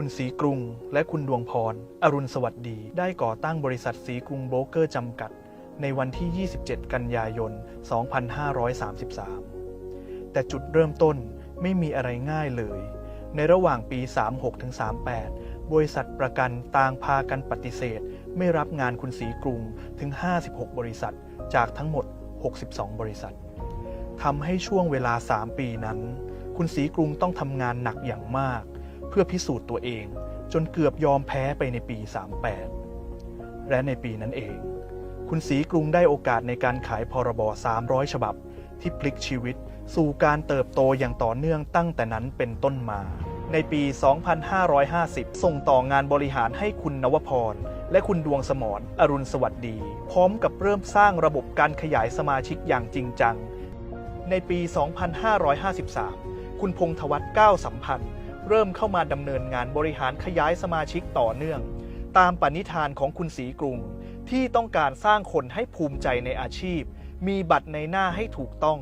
คุณศรีกรุง และคุณดวงพร อรุณสวัสดี ได้ก่อตั้งบริษัทศรีกรุงโบรกเกอร์จำกัด ในวันที่ 27 กันยายน 2533 แต่จุดเริ่มต้นไม่มีอะไรง่ายเลย ในระหว่างปี 36-38 บริษัทประกันต่างพากันปฏิเสธ ไม่รับงานคุณศรีกรุงถึง 56 บริษัท จากทั้งหมด 62 บริษัททำให้ช่วงเวลา 3 ปีนั้น คุณศรีกรุงต้องทำงานหนักอย่างมาก เพื่อพิสูจน์ตัวเอง จนเกือบยอมแพ้ไปในปี 38 และในปีนั้นเอง คุณศรีกรุงได้โอกาสในการขายพรบ 300 ฉบับ ที่พลิกชีวิตสู่การเติบโตอย่างต่อเนื่องตั้งแต่นั้นเป็นต้นมา ในปี 2550 ส่งต่องานบริหารให้คุณนวพร และคุณดวงสมรอรุณสวัสดี พร้อมกับเริ่มสร้างระบบการขยายสมาชิกอย่างจริงจัง ในปี 2553 คุณพงษ์ธวัฒน์ก้าวสัมพันธ์ เริ่มเข้ามาดำเนินงานบริหารขยายสมาชิกต่อเนื่อง ตามปณิธานของคุณศรีกรุง ที่ต้องการสร้างคนให้ภูมิใจในอาชีพ มีบัตรในหน้าให้ถูกต้อง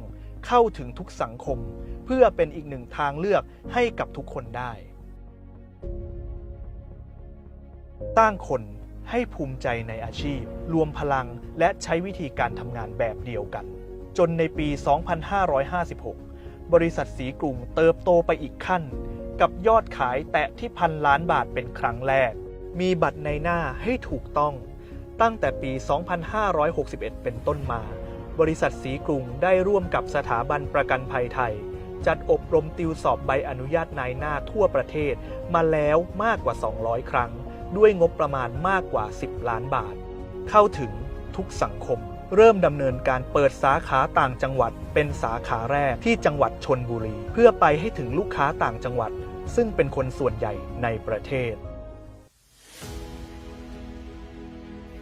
เข้าถึงทุกสังคม เพื่อเป็นอีกหนึ่งทางเลือกให้กับทุกคนได้ตั้งคนให้ภูมิใจในอาชีพ รวมพลังและใช้วิธีการทำงานแบบเดียวกัน จนในปี 2556 บริษัทสีกรุงเติบโตไปอีกขั้น กับยอดขายแตะที่พันล้านบาทเป็นครั้งแรก มีบัตรในหน้าให้ถูกต้อง ตั้งแต่ปี 2561 เป็นต้นมา บริษัทสีกรุงได้ร่วมกับสถาบันประกันภัยไทย จัดอบรมติวสอบใบอนุญาตนายหน้าทั่วประเทศมาแล้วมากกว่า 200 ครั้ง ด้วยงบประมาณมากกว่า 10 ล้านบาท เข้าถึงทุกสังคม เริ่มดำเนินการเปิดสาขาต่างจังหวัด เป็นสาขาแรกที่จังหวัดชนบุรี เพื่อไปให้ถึงลูกค้าต่างจังหวัด ซึ่งเป็นคนส่วนใหญ่ในประเทศ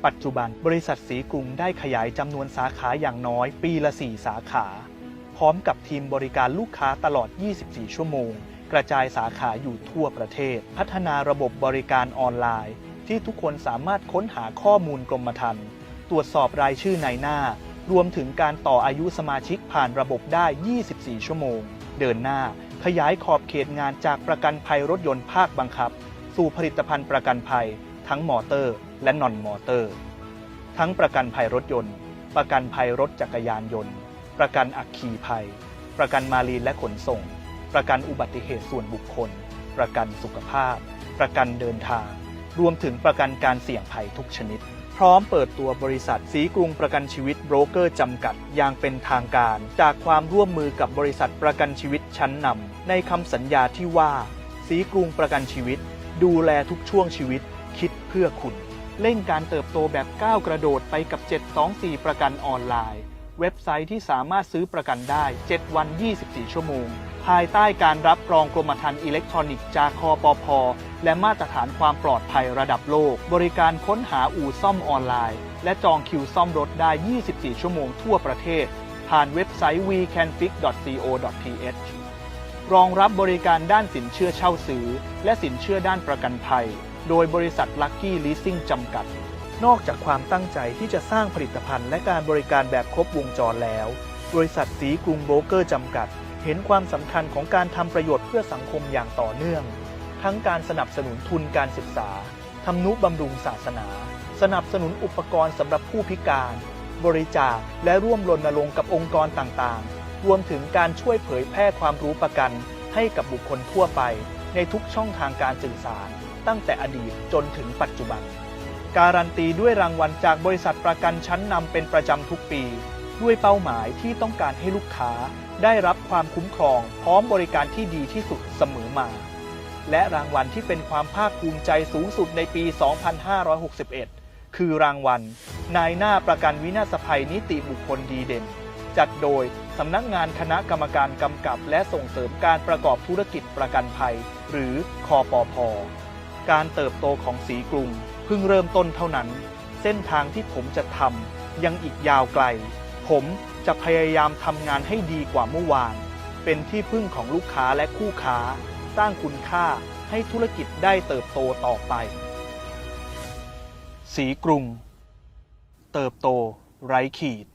ปัจจุบันบริษัทสีกรุงได้ขยายจำนวนสาขาอย่างน้อยปีละ 4 สาขา พร้อมกับทีมบริการลูกค้าตลอด 24 ชั่วโมง กระจายสาขาอยู่ทั่วประเทศ พัฒนาระบบบริการออนไลน์ ที่ทุกคนสามารถค้นหาข้อมูลกรมธรรม์ ตรวจสอบรายชื่อในหน้า รวมถึงการต่ออายุสมาชิกผ่านระบบได้ 24 ชั่วโมง เดินหน้า ขยายขอบเขตงานจากประกันภัยรถยนต์ภาคบังคับ สู่ผลิตภัณฑ์ประกันภัย ทั้งมอเตอร์ และนอนมอเตอร์ ทั้งประกันภัยรถยนต์ ประกันภัยรถจักรยานยนต์ ประกันอัคคีภัย ประกันมารีนและขนส่ง ประกันอุบัติเหตุส่วนบุคคล ประกันสุขภาพ ประกันเดินทาง รวมถึงประกันการเสี่ยงภัยทุกชนิด พร้อมเปิดตัวบริษัทสีกรุงประกันชีวิตโบรกเกอร์จำกัดอย่างเป็นทางการ จากความร่วมมือกับบริษัทประกันชีวิตชั้นนำในคำสัญญาที่ว่า สีกรุงประกันชีวิต ดูแลทุกช่วงชีวิต คิดเพื่อคุณ เร่งการเติบโตแบบก้าวกระโดดไปกับ 724 ประกันออนไลน์ เว็บไซต์ที่สามารถซื้อประกันได้ 7 วัน 24 ชั่วโมง ภายใต้การรับรองกรมธรรม์อิเล็กทรอนิกส์จากคอปพและมาตรฐานความปลอดภัยระดับโลก บริการค้นหาอู่ซ่อมออนไลน์ และจองคิวซ่อมรถได้ 24 ชั่วโมงทั่วประเทศ ผ่านเว็บไซต์ wecanfix.co.th รองรับบริการด้านสินเชื่อเช่าซื้อ และสินเชื่อด้านประกันภัย โดยบริษัท Lucky Leasing จำกัด นอกจากความตั้งใจที่จะสร้างผลิตภัณฑ์และการบริการแบบครบวงจรแล้ว บริษัทสีกรุงโบรกเกอร์จำกัด เห็นความสำคัญของการทำประโยชน์เพื่อสังคมอย่างต่อเนื่อง ทั้งการสนับสนุนทุนการศึกษาทำนุบำรุงศาสนา สนับสนุนอุปกรณ์สำหรับผู้พิการ บริจาคและร่วมรณรงค์กับองค์กรต่างๆ รวมถึงการช่วยเผยแพร่ความรู้ประกัน ให้กับบุคคลทั่วไป ในทุกช่องทางการสื่อสาร ตั้งแต่อดีตจนถึงปัจจุบัน การันตีด้วยรางวัลจากบริษัทประกันชั้นนำเป็นประจำทุกปี ด้วยเป้าหมายที่ต้องการให้ลูกค้าได้รับความคุ้มครอง พร้อมบริการที่ดีที่สุดเสมอมา และรางวัลที่เป็นความภาคภูมิใจสูงสุดในปี 2561 คือรางวัล นายหน้าประกันวินาศภัยนิติบุคคลดีเด่น จัดโดยสำนักงานคณะกรรมการกำกับ และส่งเสริมการประกอบธุรกิจประกันภัย หรือคอปพการเติบโตของสีกรุงเพิ่งเริ่มต้นเท่านั้น เส้นทางที่ผมจะทำยังอีกยาวไกล ผมจะพยายามทำงานให้ดีกว่าเมื่อวาน เป็นที่พึ่งของลูกค้าและคู่ค้า สร้างคุณค่าให้ธุรกิจได้เติบโตต่อไป สีกรุง เติบโตไร้ขีด